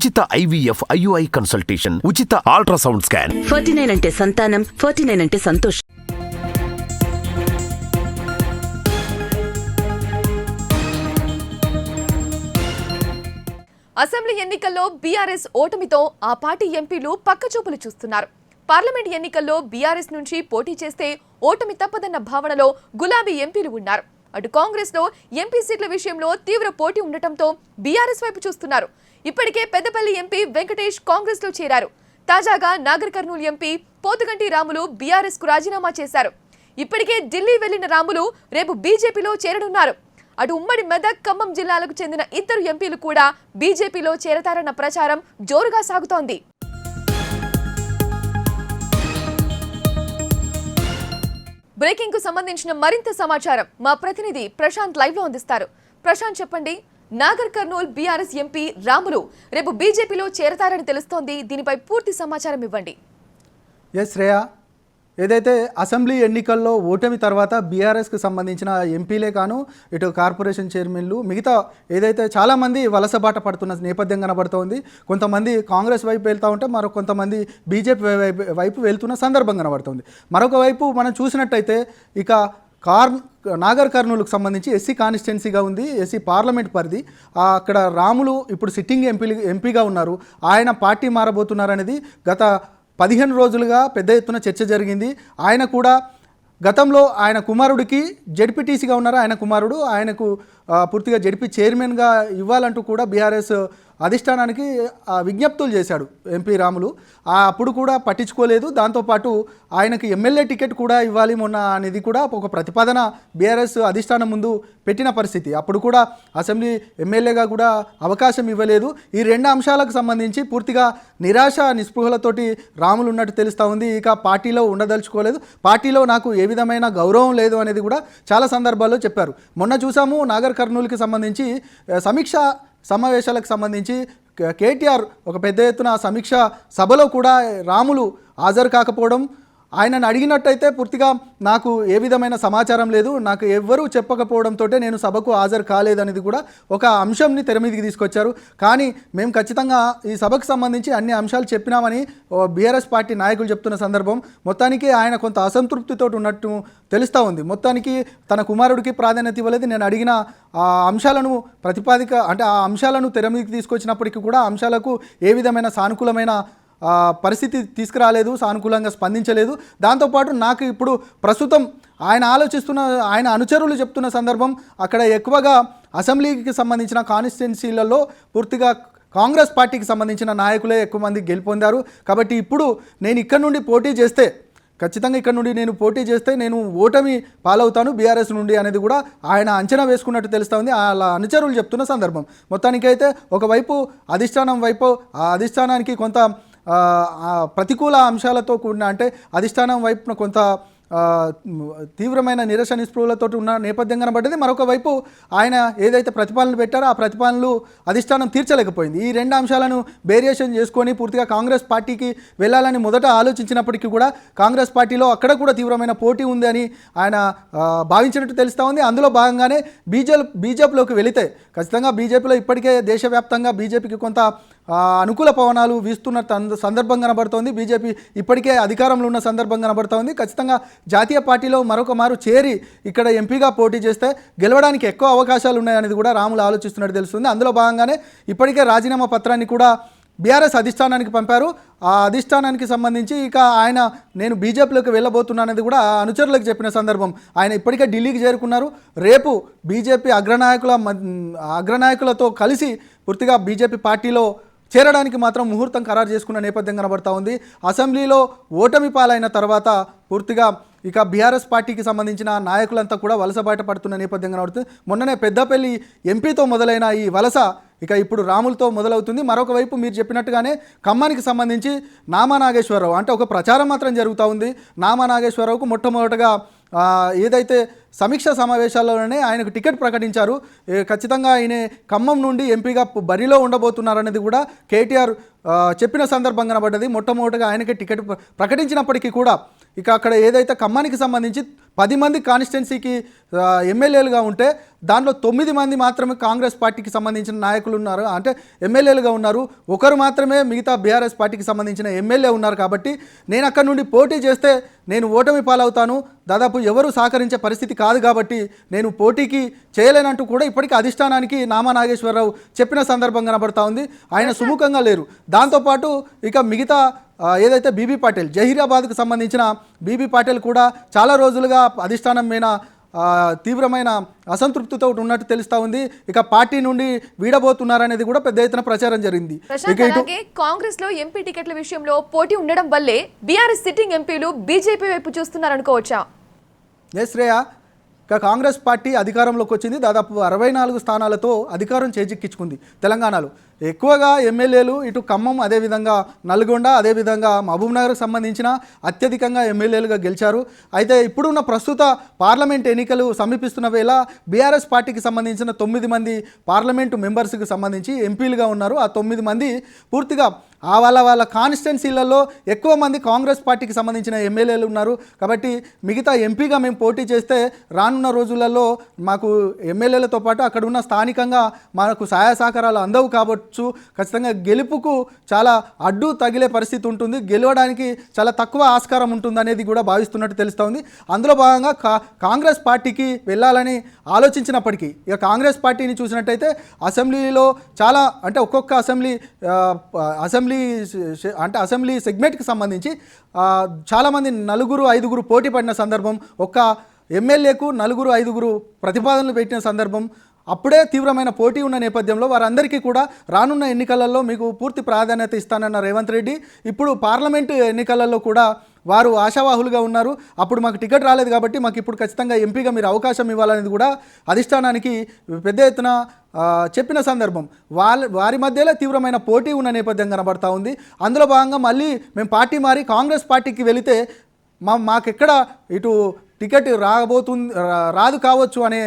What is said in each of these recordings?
ఉచిత IVF IUI consultation ఉచిత ultrasound scan. Forty nine అంటే సంతానం ఫార్టీ నైన్ అంటే సంతోషం. అసెంబ్లీ ఎన్నికల్లో బీఆర్ఎస్ ఓటమితో ఆ పార్టీ ఎంపీలు పక్కచూపులు చూస్తున్నారు. పార్లమెంట్ ఎన్నికల్లో బీఆర్ఎస్ నుంచి పోటీ చేస్తే ఓటమి తప్పదన్న భావనలో గులాబీ ఎంపీలు ఉన్నారు. అటు కాంగ్రెస్లో ఎంపీ సీట్ల విషయంలో తీవ్ర పోటీ ఉండటంతో బీఆర్ఎస్ వైపు చూస్తున్నారు. ఇప్పటికే పెద్దపల్లి ఎంపీ వెంకటేష్ కాంగ్రెస్లో చేరారు. తాజాగా నాగర్ కర్నూలు ఎంపీ పోతుగంటి రాములు బీఆర్ఎస్కు రాజీనామా చేశారు. ఇప్పటికే ఢిల్లీ వెళ్ళిన రాములు రేపు బీజేపీలో చేరనున్నారు. అటు ఉమ్మడి మెదక్ ఖమ్మం జిల్లాలకు చెందిన ఇద్దరు ఎంపీలు కూడా బీజేపీలో చేరతారన్న ప్రచారం జోరుగా సాగుతోంది. బ్రేకింగ్కు సంబంధించిన మరింత సమాచారం మా ప్రతినిధి ప్రశాంత్ లైవ్లో అందిస్తారు. ప్రశాంత్ చెప్పండి నాగర్ కర్నూల్ బీఆర్ఎస్ ఎంపీ రాములు. రేపు బీజేపీలో చేరతారని తెలుస్తోంది. దీనిపై పూర్తి సమాచారం ఇవ్వండి. ఎస్ శ్రేయ ఏదైతే అసెంబ్లీ ఎన్నికల్లో ఓటమి తర్వాత బీఆర్ఎస్కి సంబంధించిన ఎంపీలే కాను ఇటు కార్పొరేషన్ చైర్మన్లు మిగతా ఏదైతే చాలామంది వలసబాట పడుతున్న నేపథ్యం కనబడుతోంది. కొంతమంది కాంగ్రెస్ వైపు వెళ్తూ ఉంటే మరో కొంతమంది బీజేపీ వైపు వైపు వెళ్తున్న సందర్భం కనబడుతుంది. మరొక వైపు మనం చూసినట్టయితే ఇక కార్ నాగర్ కర్నూలుకు సంబంధించి ఎస్సీ కాన్స్టిట్యున్సీగా ఉంది ఎస్సీ పార్లమెంట్ పరిధి. అక్కడ రాములు ఇప్పుడు సిట్టింగ్ ఎంపీ ఎంపీగా ఉన్నారు. ఆయన పార్టీ మారబోతున్నారనేది గత పదిహేను రోజులుగా పెద్ద ఎత్తున చర్చ జరిగింది. ఆయన కూడా గతంలో ఆయన కుమారుడికి జడ్పీటీసీగా ఉన్నారు. ఆయన కుమారుడు ఆయనకు పూర్తిగా జడ్పీ చైర్మన్గా ఇవ్వాలంటూ కూడా బీఆర్ఎస్ అధిష్టానానికి విజ్ఞప్తులు చేశాడు ఎంపీ రాములు. అప్పుడు కూడా పట్టించుకోలేదు. దాంతోపాటు ఆయనకి ఎమ్మెల్యే టికెట్ కూడా ఇవ్వాలి మొన్న అనేది కూడా ఒక ప్రతిపాదన బీఆర్ఎస్ అధిష్టానం ముందు పెట్టిన పరిస్థితి. అప్పుడు కూడా అసెంబ్లీ ఎమ్మెల్యేగా కూడా అవకాశం ఇవ్వలేదు. ఈ రెండు అంశాలకు సంబంధించి పూర్తిగా నిరాశ నిస్పృహలతోటి రాములు ఉన్నట్టు తెలుస్తూ ఉంది. ఇక పార్టీలో ఉండదలుచుకోలేదు. పార్టీలో నాకు ఏ విధమైన గౌరవం లేదు అనేది కూడా చాలా సందర్భాల్లో చెప్పారు. మొన్న చూసాము నాగర్ కర్నూలుకి సంబంధించి సమీక్ష సమావేశాలకు సంబంధించి కేటీఆర్ ఒక పెద్ద ఎత్తున సమీక్ష సభలో కూడా రాములు హాజరు కాకపోవడం ఆయనను అడిగినట్టయితే పూర్తిగా నాకు ఏ విధమైన సమాచారం లేదు. నాకు ఎవ్వరూ చెప్పకపోవడంతో నేను సభకు హాజరు కాలేదనేది కూడా ఒక అంశంని తెర మీదకి తీసుకొచ్చారు. కానీ మేము ఖచ్చితంగా ఈ సభకు సంబంధించి అన్ని అంశాలు చెప్పినామని బీఆర్ఎస్ పార్టీ నాయకులు చెప్తున్న సందర్భం మొత్తానికి ఆయన కొంత అసంతృప్తితో ఉన్నట్టు తెలుస్తూ ఉంది. మొత్తానికి తన కుమారుడికి ప్రాధాన్యత ఇవ్వలేదు. నేను అడిగిన ఆ అంశాలను ప్రతిపాదిక అంటే ఆ అంశాలను తెర మీదకి తీసుకొచ్చినప్పటికీ కూడా అంశాలకు ఏ విధమైన సానుకూలమైన పరిస్థితి తీసుకురాలేదు సానుకూలంగా స్పందించలేదు. దాంతోపాటు నాకు ఇప్పుడు ప్రస్తుతం ఆయన ఆలోచిస్తున్న ఆయన అనుచరులు చెప్తున్న సందర్భం అక్కడ ఎక్కువగా అసెంబ్లీకి సంబంధించిన కాన్స్టిట్యున్సీలలో పూర్తిగా కాంగ్రెస్ పార్టీకి సంబంధించిన నాయకులే ఎక్కువ మంది గెలుపొందారు. కాబట్టి ఇప్పుడు నేను ఇక్కడ నుండి పోటీ చేస్తే ఖచ్చితంగా ఇక్కడ నుండి నేను పోటీ చేస్తే నేను ఓటమి పాలవుతాను బీఆర్ఎస్ నుండి అనేది కూడా ఆయన అంచనా వేసుకున్నట్టు తెలుస్తూ ఉంది అలా అనుచరులు చెప్తున్న సందర్భం. మొత్తానికైతే ఒకవైపు అధిష్టానం వైపు ఆ అధిష్టానానికి కొంత ప్రతికూల అంశాలతో కూడిన అంటే అధిష్టానం వైపున కొంత తీవ్రమైన నిరసన నిస్పృహలతో ఉన్న నేపథ్యం కనబడ్డది. మరొక వైపు ఆయన ఏదైతే ప్రతిపాదనలు పెట్టారో ఆ ప్రతిపాదనలు అధిష్టానం తీర్చలేకపోయింది. ఈ రెండు అంశాలను బేరియేషన్ చేసుకొని పూర్తిగా కాంగ్రెస్ పార్టీకి వెళ్ళాలని మొదట ఆలోచించినప్పటికీ కూడా కాంగ్రెస్ పార్టీలో అక్కడ కూడా తీవ్రమైన పోటీ ఉంది అని ఆయన భావించినట్టు తెలుస్తూ ఉంది. అందులో భాగంగానే బీజేపీ బీజేపీలోకి వెళితే ఖచ్చితంగా బీజేపీలో ఇప్పటికే దేశవ్యాప్తంగా బీజేపీకి కొంత అనుకూల పవనాలు వీస్తున్న సందర్భం కనబడుతోంది. బీజేపీ ఇప్పటికే అధికారంలో ఉన్న సందర్భం కనబడుతోంది. ఖచ్చితంగా జాతీయ పార్టీలో మరొక మారు చేరి ఇక్కడ ఎంపీగా పోటీ చేస్తే గెలవడానికి ఎక్కువ అవకాశాలు ఉన్నాయనేది కూడా రాములు ఆలోచిస్తున్నట్టు తెలుస్తుంది. అందులో భాగంగానే ఇప్పటికే రాజీనామా పత్రాన్ని కూడా బీఆర్ఎస్ అధిష్టానానికి పంపారు. ఆ అధిష్టానానికి సంబంధించి ఇక ఆయన నేను బీజేపీలోకి వెళ్ళబోతున్నానని కూడా ఆ అనుచరులకు చెప్పిన సందర్భం. ఆయన ఇప్పటికే ఢిల్లీకి చేరుకున్నారు. రేపు బీజేపీ అగ్రనాయకుల మ- అగ్రనాయకులతో కలిసి పూర్తిగా బీజేపీ పార్టీలో చేరడానికి మాత్రం ముహూర్తం ఖరారు చేసుకున్న నేపథ్యం కనబడతా ఉంది. అసెంబ్లీలో ఓటమి పాలైన తర్వాత పూర్తిగా ఇక బీఆర్ఎస్ పార్టీకి సంబంధించిన నాయకులంతా కూడా వలస బయట పడుతున్న నేపథ్యం కనబడుతుంది. మొన్ననే పెద్దపల్లి ఎంపీతో మొదలైన ఈ వలస ఇక ఇప్పుడు రాములతో మొదలవుతుంది. మరొక వైపు మీరు చెప్పినట్టుగానే ఖమ్మానికి సంబంధించి నామా నాగేశ్వరరావు అంటే ఒక ప్రచారం మాత్రం జరుగుతూ ఉంది. నామా నాగేశ్వరరావుకు మొట్టమొదటగా ఏదైతే సమీక్ష సమావేశాల్లోనే ఆయనకు టికెట్ ప్రకటించారు ఖచ్చితంగా ఆయన ఖమ్మం నుండి ఎంపీగా బరిలో ఉండబోతున్నారనేది కూడా కేటీఆర్ చెప్పిన సందర్భం కనబడ్డది. మొట్టమొదటిగా ఆయనకే టికెట్ ప్రకటించినప్పటికీ కూడా ఇక అక్కడ ఏదైతే ఖమ్మానికి సంబంధించి పది మంది కాన్స్టిట్యున్సీకి ఎమ్మెల్యేలుగా ఉంటే దాంట్లో తొమ్మిది మంది మాత్రమే కాంగ్రెస్ పార్టీకి సంబంధించిన నాయకులు ఉన్నారు. అంటే ఎమ్మెల్యేలుగా ఉన్నారు. ఒకరు మాత్రమే మిగతా బీఆర్ఎస్ పార్టీకి సంబంధించిన ఎమ్మెల్యే ఉన్నారు కాబట్టి నేను అక్కడ నుండి పోటీ చేస్తే నేను ఓటమి పాలవుతాను. దాదాపు ఎవరు సహకరించే పరిస్థితి కాదు కాబట్టి నేను పోటీకి చేయలేనంటూ కూడా ఇప్పటికీ అధిష్టానానికి నామా నాగేశ్వరరావు చెప్పిన సందర్భం కనబడతా ఉంది. ఆయన సుముఖంగా లేరు. దాంతోపాటు ఇక మిగతా ఏదైతే బీబీ పాటిల్ జహీరాబాద్కు సంబంధించిన బీబీ పాటిల్ కూడా చాలా రోజులుగా అధిష్టానం మీద ఆ, తీవ్రమైన అసంతృప్తితో ఉన్నట్టు తెలుస్తూ ఉంది. ఇక పార్టీ నుండి వీడబోతున్నారనేది కూడా పెద్ద ఎత్తున ప్రచారం జరిగింది. కాంగ్రెస్లో ఎంపీ టికెట్ల విషయంలో పోటీ ఉండడం వల్లే బీఆర్ఎస్ సిట్టింగ్ ఎంపీలు బీజేపీ వైపు చూస్తున్నారనుకోవచ్చా? ఏ శ్రేయ ఇక కాంగ్రెస్ పార్టీ అధికారంలోకి వచ్చింది. దాదాపు అరవై నాలుగు స్థానాలతో అధికారం చేజిక్కించుకుంది తెలంగాణలో. ఎక్కువగా ఎమ్మెల్యేలు ఇటు ఖమ్మం అదేవిధంగా నల్గొండ అదేవిధంగా మహబూబ్నగర్కు సంబంధించిన అత్యధికంగా ఎమ్మెల్యేలుగా గెలిచారు. అయితే ఇప్పుడున్న ప్రస్తుత పార్లమెంట్ ఎన్నికలు సమీపిస్తున్న వేళ బీఆర్ఎస్ పార్టీకి సంబంధించిన తొమ్మిది మంది పార్లమెంటు మెంబర్స్కి సంబంధించి ఎంపీలుగా ఉన్నారు. ఆ తొమ్మిది మంది పూర్తిగా ఆ వాళ్ళ వాళ్ళ కాన్స్టిట్యున్సీలలో ఎక్కువ మంది కాంగ్రెస్ పార్టీకి సంబంధించిన ఎమ్మెల్యేలు ఉన్నారు. కాబట్టి మిగతా ఎంపీగా మేము పోటీ చేస్తే రానున్న రోజులలో మాకు ఎమ్మెల్యేలతో పాటు అక్కడ ఉన్న స్థానికంగా మనకు సహాయ సహకారాలు అందవు కావచ్చు. ఖచ్చితంగా గెలుపుకు చాలా అడ్డు తగిలే పరిస్థితి ఉంటుంది. గెలవడానికి చాలా తక్కువ ఆస్కారం ఉంటుంది అనేది కూడా భావిస్తున్నట్టు తెలుస్తోంది. అందులో భాగంగా కా కాంగ్రెస్ పార్టీకి వెళ్ళాలని ఆలోచించినప్పటికీ ఇక కాంగ్రెస్ పార్టీని చూసినట్టయితే అసెంబ్లీలో చాలా అంటే ఒక్కొక్క అసెంబ్లీ అసెంబ్లీ అసెంబ్లీ అంటే అసెంబ్లీ సెగ్మెంట్కి సంబంధించి చాలామంది నలుగురు ఐదుగురు పోటీ పడిన సందర్భం ఒక్క ఎమ్మెల్యేకు నలుగురు ఐదుగురు ప్రతిపాదనలు పెట్టిన సందర్భం అప్పుడే తీవ్రమైన పోటీ ఉన్న నేపథ్యంలో వారందరికీ కూడా రానున్న ఎన్నికలలో మీకు పూర్తి ప్రాధాన్యత ఇస్తానన్న రేవంత్ రెడ్డి. ఇప్పుడు పార్లమెంటు ఎన్నికలలో కూడా వారు ఆశావాహులుగా ఉన్నారు. అప్పుడు మాకు టికెట్ రాలేదు కాబట్టి మాకు ఇప్పుడు ఖచ్చితంగా ఎంపీగా మీరు అవకాశం ఇవ్వాలనేది కూడా అధిష్టానానికి పెద్ద ఎత్తున చెప్పిన సందర్భం. వాళ్ళ వారి మధ్యలో తీవ్రమైన పోటీ ఉన్న నేపథ్యం కనబడతా ఉంది. అందులో భాగంగా మళ్ళీ మేము పార్టీ మారి కాంగ్రెస్ పార్టీకి వెళితే మా మాకెక్కడ ఇటు టికెట్ రాబోతుంది రాదు కావచ్చు అనే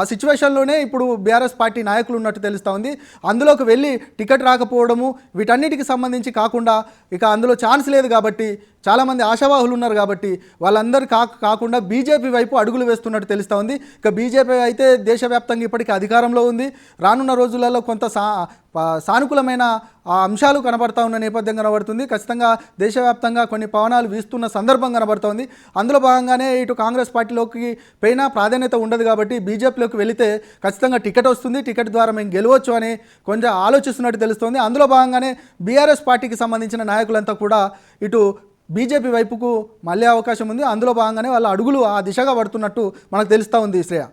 ఆ సిచ్యువేషన్లోనే ఇప్పుడు బీఆర్ఎస్ పార్టీ నాయకులు ఉన్నట్టు తెలుస్తూ ఉంది. అందులోకి వెళ్ళి టికెట్ రాకపోవడము వీటన్నిటికి సంబంధించి కాకుండా ఇక అందులో ఛాన్స్ లేదు కాబట్టి చాలామంది ఆశావాహులు ఉన్నారు కాబట్టి వాళ్ళందరూ కా కాకుండా బీజేపీ వైపు అడుగులు వేస్తున్నట్టు తెలుస్తూ ఉంది. ఇక బీజేపీ అయితే దేశవ్యాప్తంగా ఇప్పటికీ అధికారంలో ఉంది. రానున్న రోజులలో కొంత సా సానుకూలమైన ఆ అంశాలు కనబడతా ఉన్న నేపథ్యం కనబడుతుంది. ఖచ్చితంగా దేశవ్యాప్తంగా కొన్ని పవనాలు వీస్తున్న సందర్భం కనబడుతోంది. అందులో భాగంగానే ఇటు కాంగ్రెస్ పార్టీలోకి పైన ప్రాధాన్యత ఉండదు కాబట్టి బీజేపీలోకి వెళితే ఖచ్చితంగా టికెట్ వస్తుంది. టికెట్ ద్వారా మేము గెలవచ్చు అని కొంచెం ఆలోచిస్తున్నట్టు తెలుస్తోంది. అందులో భాగంగానే బీఆర్ఎస్ పార్టీకి సంబంధించిన నాయకులంతా కూడా ఇటు బీజేపీ వైపుకు మళ్ళీ అవకాశం ఉంది. అందులో భాగంగానే వాళ్ళ అడుగులు ఆ దిశగా పడుతున్నట్టు మనకు తెలుస్తూ ఉంది శ్రేయ.